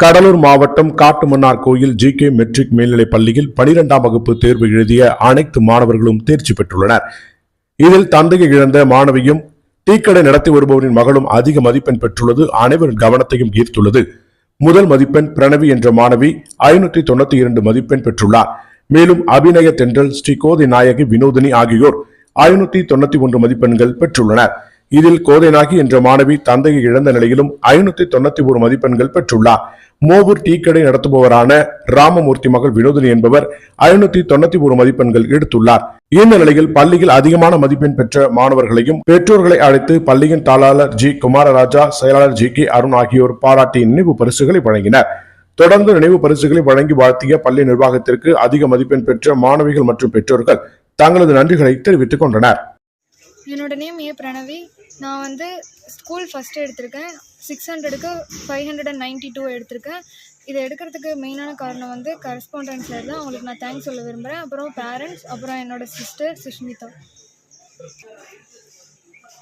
கடலூர் மாவட்டம் காட்டுமன்னார் கோயில் G K matric மேல்நிலைப் பள்ளியில் பனிரெண்டாம் வகுப்பு தேர்வு எழுதிய அனைத்து மாணவர்களும் தேர்ச்சி பெற்றுள்ளனர். இதில் தந்தையை இழந்த மாணவியும் டீக்கடை நடத்தி வருபவரின் மகளும் அதிக மதிப்பெண் பெற்றுள்ளது. அனைவரின் கவனத்தையும் ஈர்த்துள்ளது. முதல் மதிப்பெண் பிரணவி என்ற மாணவி ஐநூற்றி தொண்ணூத்தி இரண்டு மதிப்பெண் பெற்றுள்ளார். மேலும் அபிநய தென்றல் ஸ்ரீகோதி நாயகி வினோதினி ஆகியோர் ஐநூத்தி தொண்ணூத்தி ஒன்று மதிப்பெண்கள் பெற்றுள்ளனர். இதில் கோதைநாகி என்ற மாணவி தந்தையை இழந்த நிலையிலும் ஐநூத்தி தொண்ணூத்தி ஒரு மதிப்பெண்கள் பெற்றுள்ளார். மோவூர் டீ கடை நடத்துபவரான ராமமூர்த்தி மகள் வினோதினி என்பவர் ஐநூத்தி தொண்ணூத்தி ஒரு மதிப்பெண்கள் எடுத்துள்ளார். இந்த நிலையில் பள்ளியில் அதிகமான மதிப்பெண் பெற்ற மாணவர்களையும் பெற்றோர்களை அழைத்து பள்ளியின் தாளாளர் ஜி. குமாரராஜா செயலாளர் ஜி. கே. அருண் ஆகியோர் பாராட்டி நினைவு பரிசுகளை வழங்கினர். தொடர்ந்து நினைவு பரிசுகளை வழங்கி வாழ்த்திய பள்ளி நிர்வாகத்திற்கு அதிக மதிப்பெண் பெற்ற மாணவிகள் மற்றும் பெற்றோர்கள் தங்களது நன்றிகளை தெரிவித்துக் கொண்டனர். என்னோட நேம் ஏ. பிரணவி. நான் வந்து ஸ்கூல் ஃபஸ்ட்டு எடுத்திருக்கேன். சிக்ஸ் ஹண்ட்ரடுக்கு five hundred and ninety two எடுத்திருக்கேன். இதை எடுக்கிறதுக்கு மெயினான காரணம் வந்து கரஸ்பாண்டன்ஸ் சார் தான் அவங்களுக்கு நான் தேங்க்ஸ் சொல்ல விரும்புகிறேன் அப்புறம் பேரண்ட்ஸ் அப்புறம் என்னோட சிஸ்டர் சுஷ்மிதா.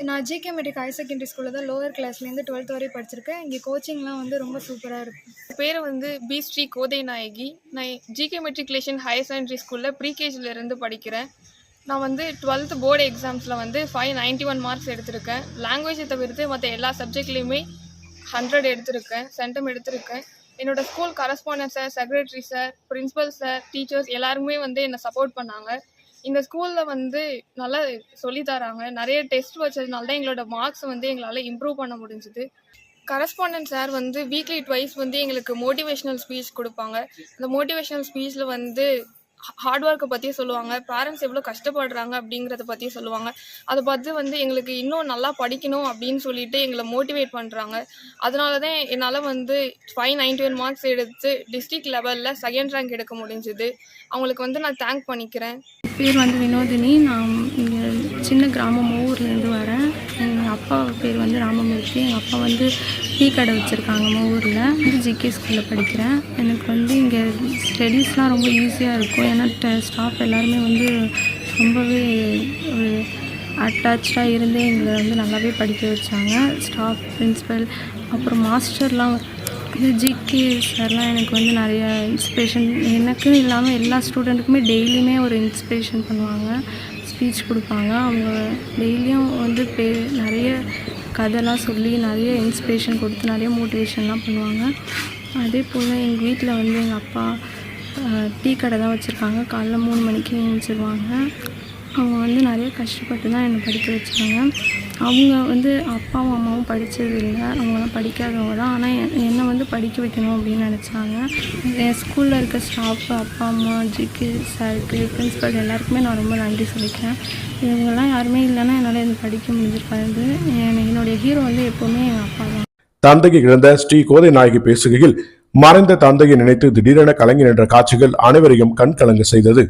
நான் ஜிகே மெட்ரிக் ஹையர் செகண்டரி ஸ்கூலில் தான் லோவர் கிளாஸ்லேருந்து டுவெல்த் வரை படிச்சிருக்கேன். இங்கே கோச்சிங்லாம் வந்து ரொம்ப சூப்பராக இருக்கும் பேர் வந்து பி ஸ்ரீ கோதை நாயகி நான் ஜிகே மெட்ரிகுலேஷன் ஹையர் செகண்டரி ஸ்கூலில் ப்ரீகேஜிலேருந்து படிக்கிறேன். நான் வந்து டுவெல்த்து போர்டு எக்ஸாம்ஸில் வந்து ஃபைவ் நைன்ட்டி ஒன் மார்க்ஸ் எடுத்திருக்கேன் லாங்குவேஜை தவிர்த்து மற்ற எல்லா சப்ஜெக்ட்லேயுமே ஹண்ட்ரட் எடுத்திருக்கேன் சென்டம் எடுத்திருக்கேன். என்னோட school correspondent sir secretary sir principal sir teachers எல்லாருமே வந்து என்னை சப்போர்ட் பண்ணாங்க. இந்த ஸ்கூலில் வந்து நல்லா சொல்லித்தராங்க நிறைய டெஸ்ட் வச்சதுனால தான் எங்களோட மார்க்ஸ் வந்து எங்களால் இம்ப்ரூவ் பண்ண முடிஞ்சுது. கரஸ்பாண்டன்ட் சார் வந்து வீக்லி ட்வைஸ் வந்து எங்களுக்கு மோட்டிவேஷ்னல் ஸ்பீச் கொடுப்பாங்க. அந்த மோட்டிவேஷ்னல் ஸ்பீச்சில் வந்து ஹார்ட் ஒர்க்கை பற்றி சொல்லுவாங்க. பேரண்ட்ஸ் எவ்வளோ கஷ்டப்படுறாங்க அப்படிங்கிறத பற்றி சொல்லுவாங்க. அதை பார்த்து வந்து எங்களுக்கு இன்னும் நல்லா படிக்கணும் அப்படின்னு சொல்லிட்டு எங்களை மோட்டிவேட் பண்ணுறாங்க அதனால தான் என்னால் வந்து ஃபைவ் நைன்டி ஒன் மார்க்ஸ் எடுத்து டிஸ்ட்ரிக்ட் லெவலில் செகண்ட் ரேங்க் எடுக்க முடிஞ்சுது. அவங்களுக்கு வந்து நான் தேங்க் பண்ணிக்கிறேன். பேர் வந்து வினோதினி. நான் இங்கே சின்ன கிராமம் ஊர்லேருந்து வரேன். எங்கள் அப்பா பேர் வந்து ராமமூர்த்தி. எங்கள் அப்பா வந்து டீ கடை வச்சுருக்காங்க ஊரில் வந்து ஜிகே ஸ்கூலில் படிக்கிறேன். எனக்கு வந்து இங்கே ஸ்டடீஸ்லாம் ரொம்ப ஈஸியாக இருக்கும். ஏன்னா ஸ்டாஃப் எல்லாருமே வந்து ரொம்பவே ஒரு அட்டாச்சாக இருந்தே எங்களை வந்து நல்லாவே படிக்க வச்சாங்க. ஸ்டாஃப் பிரின்ஸிபல் அப்புறம் மாஸ்டர்லாம் இது ஜிகே சார்லாம் எனக்கு வந்து நிறைய இன்ஸ்பிரேஷன் எனக்குன்னு இல்லாமல் எல்லா ஸ்டூடெண்ட்டுக்குமே டெய்லியுமே ஒரு இன்ஸ்பிரேஷன் பண்ணுவாங்க. ஸ்பீச் கொடுப்பாங்க. அவங்க டெய்லியும் வந்து பே நிறைய கதைலாம் சொல்லி நிறைய இன்ஸ்பிரேஷன் கொடுத்து நிறைய மோட்டிவேஷன்லாம் பண்ணுவாங்க. அதே போல் எங்கள் வீட்டில் வந்து எங்கள் அப்பா டீ கடை தான் வச்சுருக்காங்க. காலைல மூணு மணிக்கு எழுந்திரிச்சிருவாங்க அவங்க வந்து நிறைய கஷ்டப்பட்டு தான் என்னை படிக்க வச்சாங்க. அவங்க வந்து அப்பாவும் அம்மாவும் படித்தது இல்லை அவங்களாம் படிக்காதவங்க தான். ஆனால் என்னை வந்து படிக்க வைக்கணும் அப்படின்னு நினச்சாங்க. என் ஸ்கூலில் இருக்க ஸ்டாஃப் அப்பா அம்மா ஜிக்கு சாருக்கு பிரின்ஸிபல் எல்லாருக்குமே நான் ரொம்ப நன்றி சொல்லிக்கிறேன். இவங்கெல்லாம் யாருமே இல்லைன்னா என்னால் இது படிக்க முடிஞ்சிருக்காது. என்னுடைய ஹீரோ வந்து எப்போவுமே எங்கள் அப்பா தான். தந்தையை இழந்த ஸ்ரீ கோதை நாயகி பேசுகையில் மறைந்த தந்தையை நினைத்து திடீரென கலங்கி நின்ற காட்சிகள் அனைவரையும் கண் கலங்க செய்தது.